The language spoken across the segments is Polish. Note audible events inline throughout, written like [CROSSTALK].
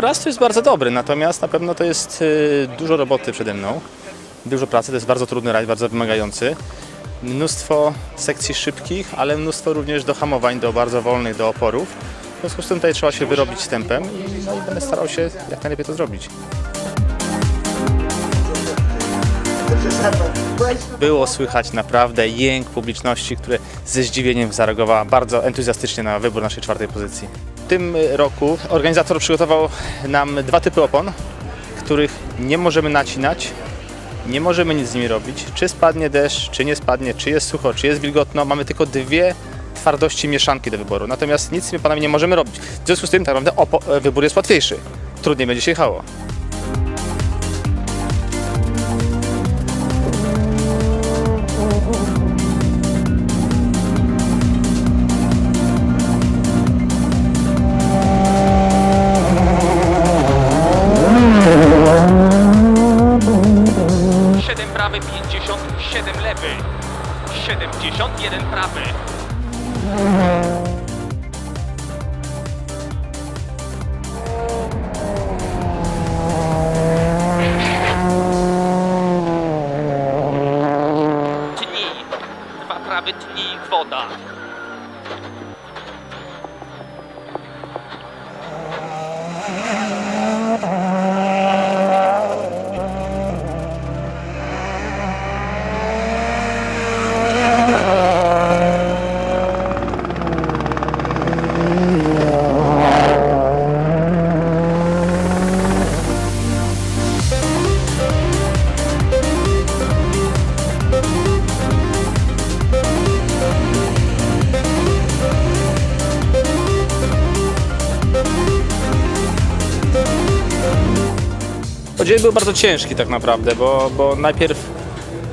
Raz to jest bardzo dobry, natomiast na pewno to jest y, dużo roboty przede mną. Dużo pracy, to jest bardzo trudny rajd, bardzo wymagający. Mnóstwo sekcji szybkich, ale mnóstwo również do hamowań, do bardzo wolnych, do oporów. W związku z tym tutaj trzeba się wyrobić tempem i, no i będę starał się jak najlepiej to zrobić. Było słychać naprawdę jęk publiczności, które ze zdziwieniem zareagowała bardzo entuzjastycznie na wybór naszej czwartej pozycji. W tym roku organizator przygotował nam dwa typy opon, których nie możemy nacinać, nie możemy nic z nimi robić. Czy spadnie deszcz, czy nie spadnie, czy jest sucho, czy jest wilgotno. Mamy tylko dwie twardości mieszanki do wyboru. Natomiast nic z tymi panami nie możemy robić. W związku z tym tak naprawdę wybór jest łatwiejszy. Trudniej będzie się jechało. Prawy, 57 lewy. 71 prawy. Dzień był bardzo ciężki tak naprawdę, bo, bo najpierw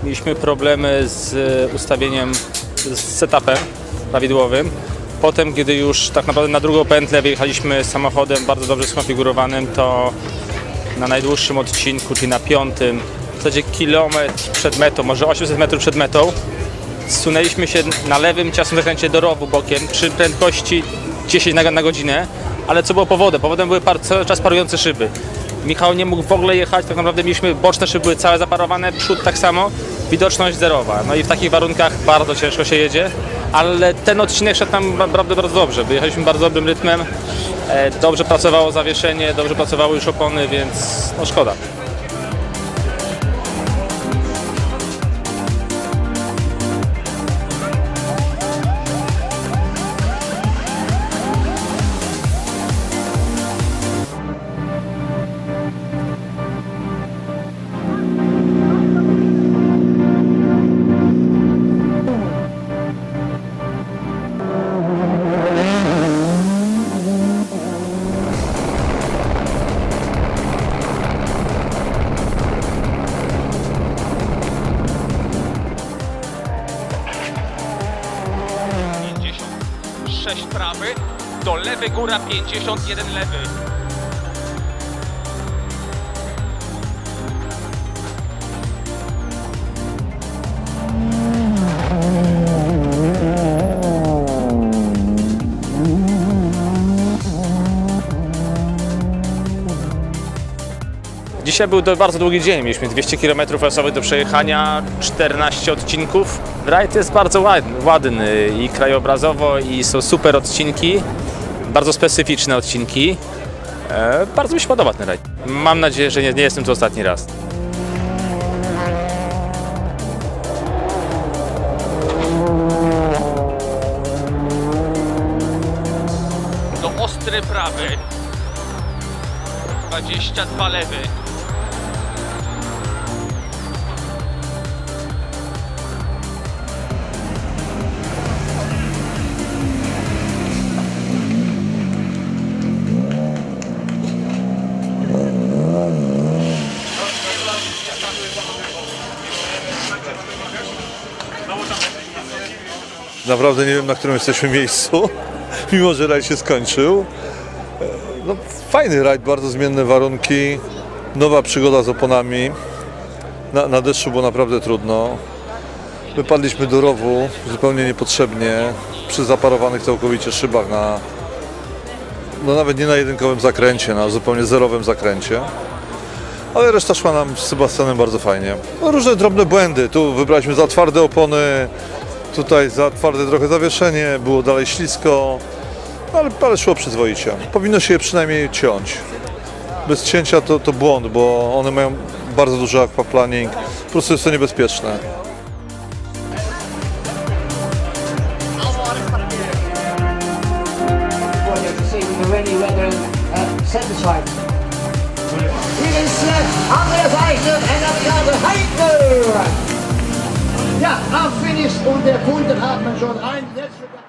mieliśmy problemy z ustawieniem, z setupem prawidłowym. Potem, kiedy już tak naprawdę na drugą pętlę wyjechaliśmy samochodem bardzo dobrze skonfigurowanym, to na najdłuższym odcinku, czyli na piątym, w zasadzie kilometr przed metą, może 800 metrów przed metą, zsunęliśmy się na lewym ciasnym zakręcie do rowu bokiem przy prędkości 10 na, na godzinę, ale co było powodem? Powodem były par, cały czas parujące szyby. Michał nie mógł w ogóle jechać, tak naprawdę mieliśmy boczne szyby całe zaparowane, przód tak samo, widoczność zerowa. No i w takich warunkach bardzo ciężko się jedzie, ale ten odcinek szedł nam naprawdę bardzo dobrze. Wyjechaliśmy bardzo dobrym rytmem, e, dobrze pracowało zawieszenie, dobrze pracowały już opony, więc no szkoda. Lewy góra 51 lewy. Dzisiaj był to bardzo długi dzień. Mieliśmy 200 km losowych do przejechania, 14 odcinków. Rajd jest bardzo ładny, ładny i krajobrazowo, i są super odcinki, bardzo specyficzne odcinki. E, bardzo mi się podoba ten rajd. Mam nadzieję, że nie, nie jestem to ostatni raz. do ostry prawy. 22 lewy. Naprawdę nie wiem, na którym jesteśmy miejscu, [LAUGHS] mimo że rajd się skończył. E, No, fajny rajd, bardzo zmienne warunki, nowa przygoda z oponami. Na, na deszczu było naprawdę trudno. Wypadliśmy do rowu zupełnie niepotrzebnie, przy zaparowanych całkowicie szybach na no nawet nie na jedynkowym zakręcie, na zupełnie zerowym zakręcie. Ale reszta szła nam z Sebastianem bardzo fajnie. No, różne drobne błędy. Tu wybraliśmy za twarde opony, tutaj za twarde trochę zawieszenie, było dalej ślisko, ale, ale szło przyzwoicie. Powinno się je przynajmniej ciąć. Bez cięcia to, to błąd, bo one mają bardzo duży aquaplaning. Po prostu jest to niebezpieczne. Übrigens, äh, Andreas Eichner und Andreas Heidner. Ja, am Finish und der erfunden hat man schon ein letztes.